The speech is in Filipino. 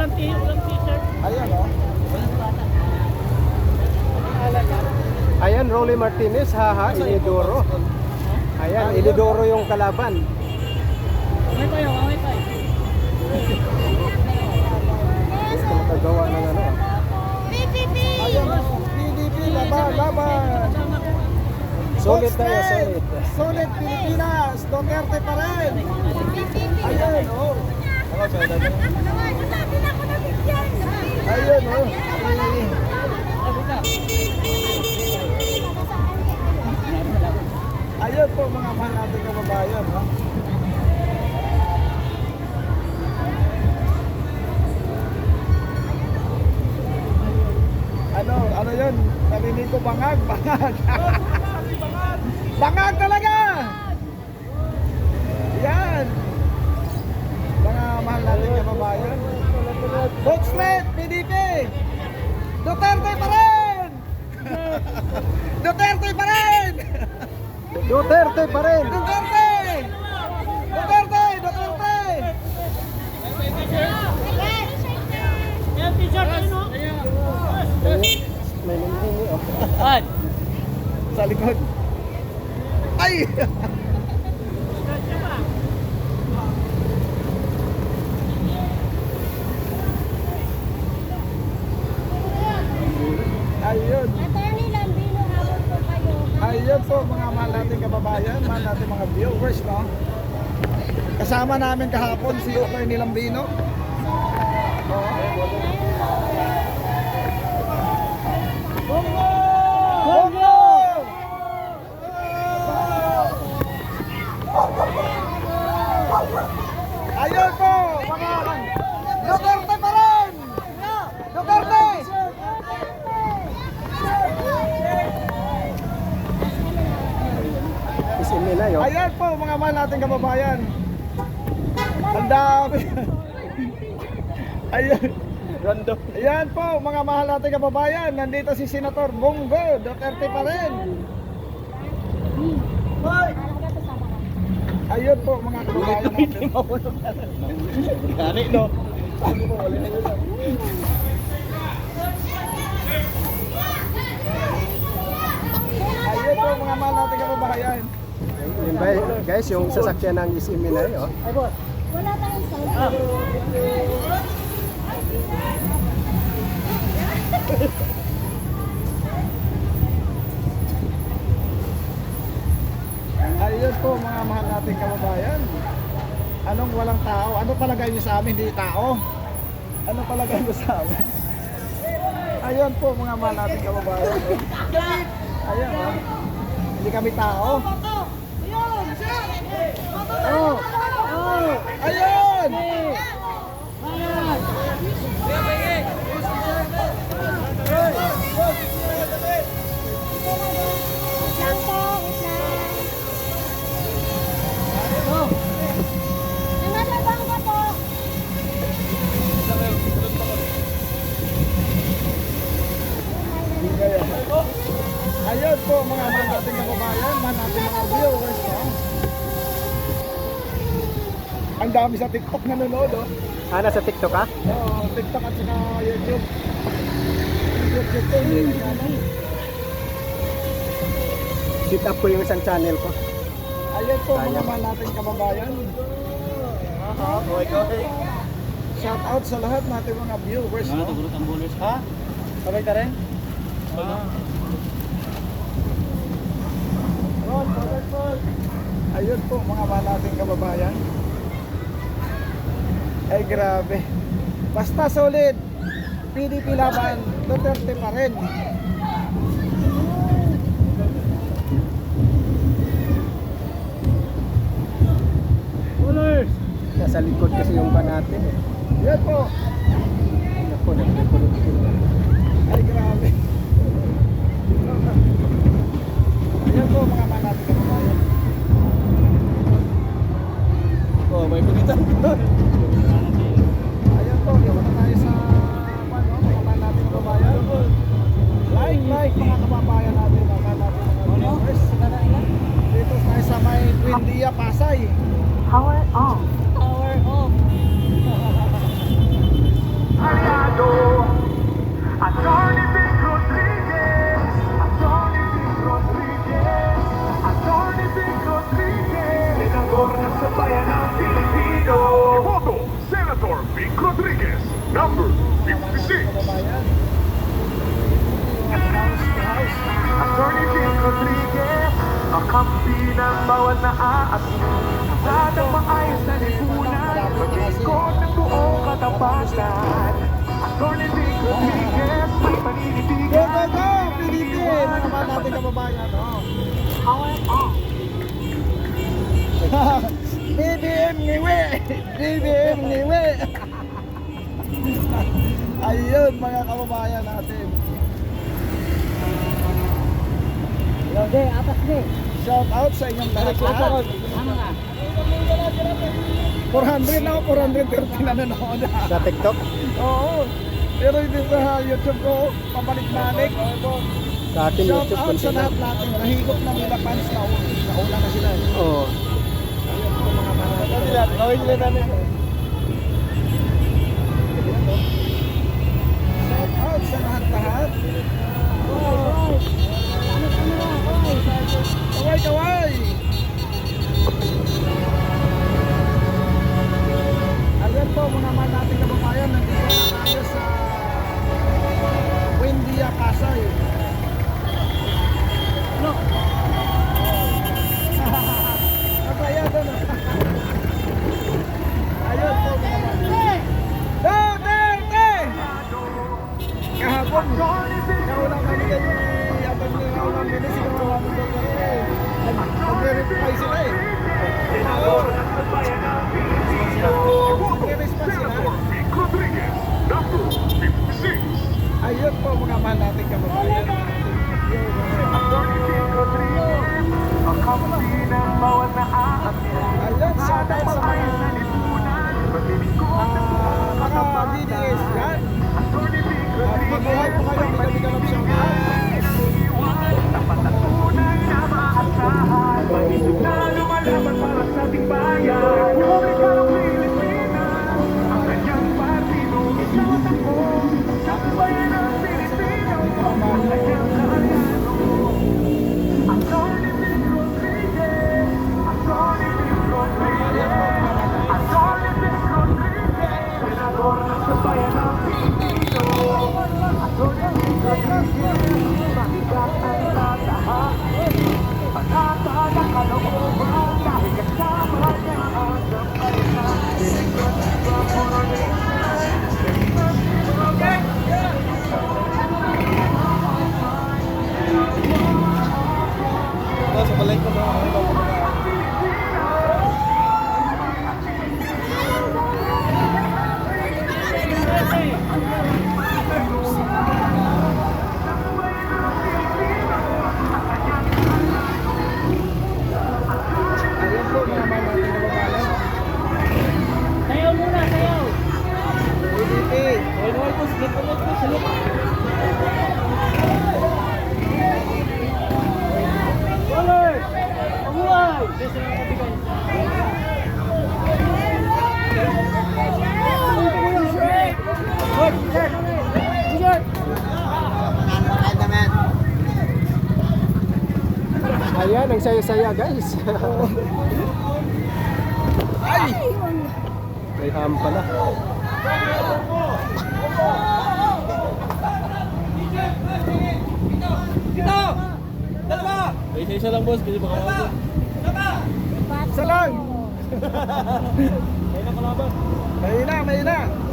walang t- walang t-shirt. Ayan oh. Ayan, Rolly Martinez, haha, Inidoro. Ayan, Inidoro yung kalaban. May tayo, may tayo. Gusto makagawa ng ano. ah. Ayan oh. PDP, laban, laban. Solid tayo, solid. Solid Pilipinas. Duterte pa rin. Ayan oh. Ayun oh. Ayun po mga mahal nating kababayan. Ha? Ano, ano yun? Narinig ko bangag, bangag. bangag talaga! Yan! Mga mahal nating kababayan. Vote straight, PDP! Duterte pa rin! Duterte pa rin! Duterte pa rin! Duterte! Duterte! Duterte! Sa likod. Ay! Ayun. Attorney Lambino, hawak po kayo. Ayun po mga mahal nating kababayan, mahal nating mga viewers, no? Kasama namin kahapon si Attorney Lambino. Bongo! Ayun po, Duterte pa rin! Duterte! Isin nila yun. Ayan po mga mahal nating kababayan. Ang dami. Ayan. Random. Ayan po mga mahal nating kababayan. Nandito si Senator Bongo Duterte pa rin. Hoy! Ayun po mga kababayan natin. Gani, no? Ayun po mga mahal nating kababayan. Guys, yung sasakyan ng isin nila yun, oh. Wala tayong sound. Ayun po mga mahal nating kababayan. Anong walang tao? Ano palagay niyo sa amin? Hindi tao. Ano palagay niyo sa amin? Ayun po mga mahal nating kababayan. Ayun oh. Hindi kami tao. Oh. Ayun! Ayun po mga mahal nating kababayan, mahal nating mga viewers. No? Ang dami sa TikTok na nanonood. Oh. Ah, nasa TikTok ka? Oo, TikTok at saka YouTube. YouTube po. ano. Sit up ko yung isang channel ko. Ayun po mga Sayang. mahal nating kababayan. Okay, okay. Shout out sa lahat nating mga viewers. No? ang bulos. Ha? Sabay ka rin? Paul. Ayun po mga mahal nating kababayan. Ay grabe. Basta solid. PDP laban. Duterte pa rin. Colors! Nasa likod kasi yung ban natin, eh. Yan po. Ako, nag-record Ay Buendia, Pasay. Power off. Power off. Aliado, Attorney Rodriguez, Attorney Big Rodriguez, Attorney Big Rodriguez, Senador ng ng Pilipino. Senator Big Rodriguez, number Kakampi ng bawat naaati Lahat ng maayos na lipunan Pag-ikot ng buong katapatan Attorney Vic Rodriguez May Go, paninitigan go, go! PDP! Mga mahal natin kababayan. BBM ngiwi! BBM ngiwi! Ayun mga kababayan natin. Lode, atas ni. Shout out sa inyong lahat. nga? 400 na ako, 430 na nanonood. Sa TikTok, Oo. Pero hindi sa YouTube ko, pabalik-balik. sa akin Shout YouTube out sa lahat natin. Nahigop na nila fans na una. Na sila. Oo. Gawin nila namin. Shout out sa lahat-lahat. Kaway, kaway! Ayan natin kababayan. Ayun, shout out sa mga ah, mga DDS yan. Rodriguez mabuhay po kayo, may kami-kalap siyang Ayan, ang saya-saya guys. Ay! May ham pala. Isa-isa lang, boss. Pwede ba ka Isa lang! May nakalaban. May na, may na!